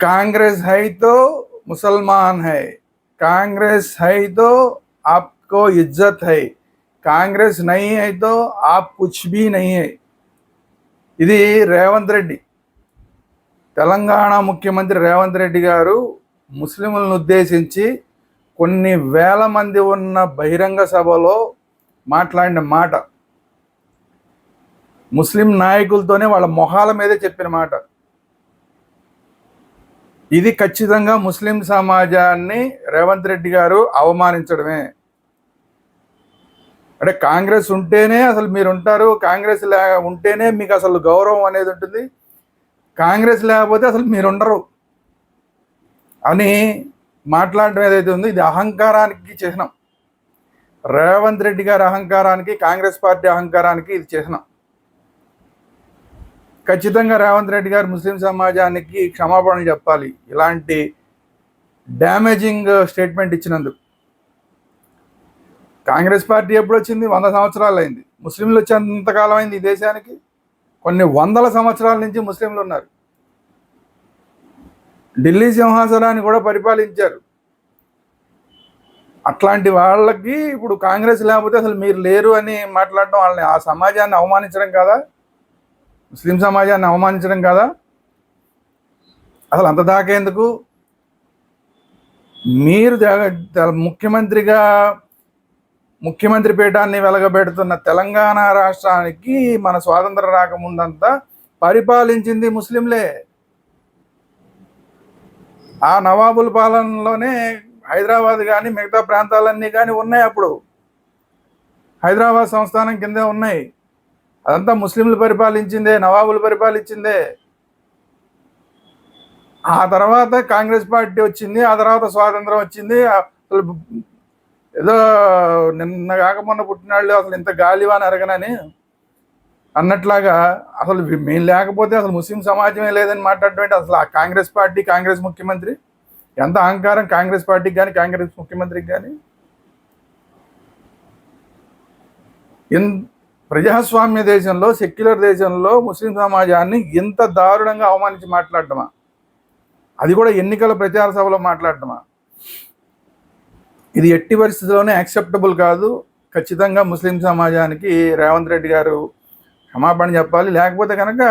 कांग्रेस है तो मुसलमान है कांग्रेस है तो आपको इज्जत है कांग्रेस नहीं है तो आप कुछ भी नहीं है ఇది రేవంత్ రెడ్డి తెలంగాణ ముఖ్యమంత్రి రేవంత్ రెడ్డి గారు ముస్లింలను ఉద్దేశించి కొన్ని వేల మంది ఉన్న బహిరంగ సభలో మాట్లాడిన మాట ముస్లిం నాయకులతోనే వాళ్ళ మొహాల మీదే చెప్పిన మాట ఇది ఖచ్చితంగా ముస్లిం సమాజాన్ని రేవంత్ రెడ్డి గారు అవమానించడమే. అంటే కాంగ్రెస్ ఉంటేనే అసలు మీరు ఉంటారు కాంగ్రెస్ లే ఉంటేనే మీకు అసలు గౌరవం అనేది ఉంటుంది. కాంగ్రెస్ లేకపోతే అసలు మీరు ఉండరు. అని మాట్లాడడం ఏదైతే ఉందో ఇది అహంకారానికి చిహ్నం. రేవంత్ రెడ్డి గారి అహంకారానికి కాంగ్రెస్ పార్టీ అహంకారానికి ఇది చిహ్నం. ఖచ్చితంగా రేవంత్ రెడ్డి గారు ముస్లిం సమాజానికి క్షమాపణలు చెప్పాలి. ఇలాంటి డ్యామేజింగ్ స్టేట్మెంట్ ఇచ్చినందుకు. కాంగ్రెస్ పార్టీ ఎప్పుడు వచ్చింది? వంద సంవత్సరాలు అయింది. ముస్లింలు వచ్చేంతకాలం అయింది ఈ దేశానికి? కొన్ని వందల సంవత్సరాల నుంచి ముస్లింలు ఉన్నారు. ఢిల్లీ సింహాసనాన్ని కూడా పరిపాలించారు. అట్లాంటి వాళ్ళకి ఇప్పుడు కాంగ్రెస్ లేకపోతే అసలు మీరు లేరు అని మాట్లాడడం వాళ్ళని ఆ సమాజాన్ని అవమానించడం కదా? ముస్లిం సమాజాన్ని అవమానించడం కదా? అసలు అంత దాకేందుకు? మీరు ముఖ్యమంత్రిగా ముఖ్యమంత్రి పీఠాన్ని వెలగబెడుతున్న తెలంగాణ రాష్ట్రానికి మన స్వాతంత్రం రాకముందంతా పరిపాలించింది ముస్లింలే. ఆ నవాబుల పాలనలోనే హైదరాబాద్ కానీ మిగతా ప్రాంతాలన్నీ కానీ ఉన్నాయి అప్పుడు. హైదరాబాద్ సంస్థానం కిందే ఉన్నాయి. అదంతా ముస్లింలు పరిపాలించిందే నవాబులు పరిపాలించిందే. ఆ తర్వాత కాంగ్రెస్ పార్టీ వచ్చింది ఆ తర్వాత స్వాతంత్రం వచ్చింది. అసలు ఏదో నిన్న కాక మొన్న పుట్టినాళ్ళు అసలు ఇంత గాలివాని అరగనని అన్నట్లాగా అసలు మేము లేకపోతే అసలు ముస్లిం సమాజమే లేదని మాట్లాడటం అసలు ఆ కాంగ్రెస్ పార్టీ కాంగ్రెస్ ముఖ్యమంత్రి ఎంత అహంకారం కాంగ్రెస్ పార్టీకి కానీ కాంగ్రెస్ ముఖ్యమంత్రికి కానీ ఇన్ ప్రజాస్వామ్య దేశంలో సెక్యులర్ దేశంలో ముస్లిం సమాజాన్ని ఇంత దారుణంగా అవమానించి మాట్లాడటమా? అది కూడా ఎన్నికల ప్రచార సభలో మాట్లాడటమా? ఇది ఎట్టి పరిస్థితుల్లోనే యాక్సెప్టబుల్ కాదు. ఖచ్చితంగా ముస్లిం సమాజానికి రేవంత్ రెడ్డి గారు క్షమాపణ చెప్పాలి. లేకపోతే కనుక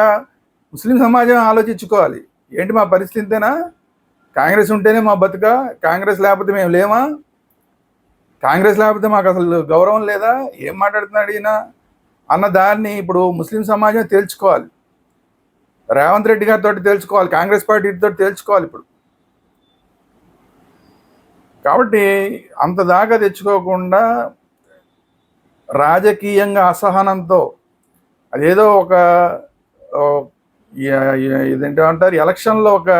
ముస్లిం సమాజం ఆలోచించుకోవాలి. ఏంటి మా పరిస్థితి ఇంతేనా కాంగ్రెస్ ఉంటేనే మా బతుక. కాంగ్రెస్ లేకపోతే మేము లేమా? కాంగ్రెస్ లేకపోతే మాకు అసలు గౌరవం లేదా? ఏం మాట్లాడుతున్నాడు ఈయన? అన్న దాన్ని ఇప్పుడు ముస్లిం సమాజం తేల్చుకోవాలి. రేవంత్ రెడ్డి గారితో తేల్చుకోవాలి కాంగ్రెస్ పార్టీతో తేల్చుకోవాలి ఇప్పుడు. కాబట్టి అంత దాకా తెచ్చుకోకుండా రాజకీయంగా అసహనంతో అదేదో ఒక ఇదేంటో అంటారు ఎలక్షన్లో ఒక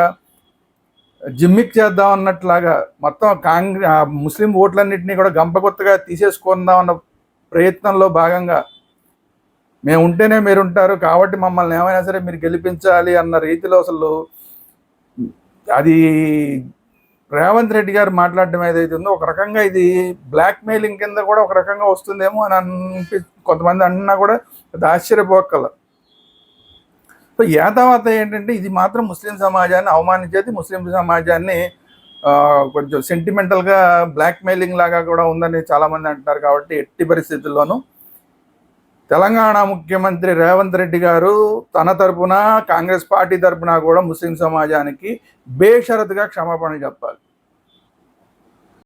జిమ్మిక్ చేద్దాం అన్నట్లాగా మొత్తం కాంగ్రెస్ ముస్లిం ఓట్లన్నింటినీ కూడా గంపగొత్తగా తీసేసుకుందాం అన్న ప్రయత్నంలో భాగంగా మేము ఉంటేనే మీరు ఉంటారు కాబట్టి మమ్మల్ని ఏమైనా సరే మీరు గెలిపించాలి అన్న రీతిలో అసలు అది రేవంత్ రెడ్డి గారు మాట్లాడడం ఏదైతే ఉందో ఒక రకంగా ఇది బ్లాక్ మెయిలింగ్ కింద కూడా ఒక రకంగా వస్తుందేమో అని అనిపి కొంతమంది అన్నా కూడా అది ఆశ్చర్యపోకల. సో యాతావాత ఏంటంటే ఇది మాత్రం ముస్లిం సమాజాన్ని అవమానించేది ముస్లిం సమాజాన్ని కొంచెం సెంటిమెంటల్గా బ్లాక్ మెయిలింగ్ లాగా కూడా ఉందని చాలామంది అంటున్నారు కాబట్టి ఎట్టి పరిస్థితుల్లోనూ తెలంగాణ ముఖ్యమంత్రి రేవంత్ రెడ్డి గారు తన తరపున కాంగ్రెస్ పార్టీ తరపున కూడా ముస్లిం సమాజానికి బేషరతుగా క్షమాపణ చెప్పాలి.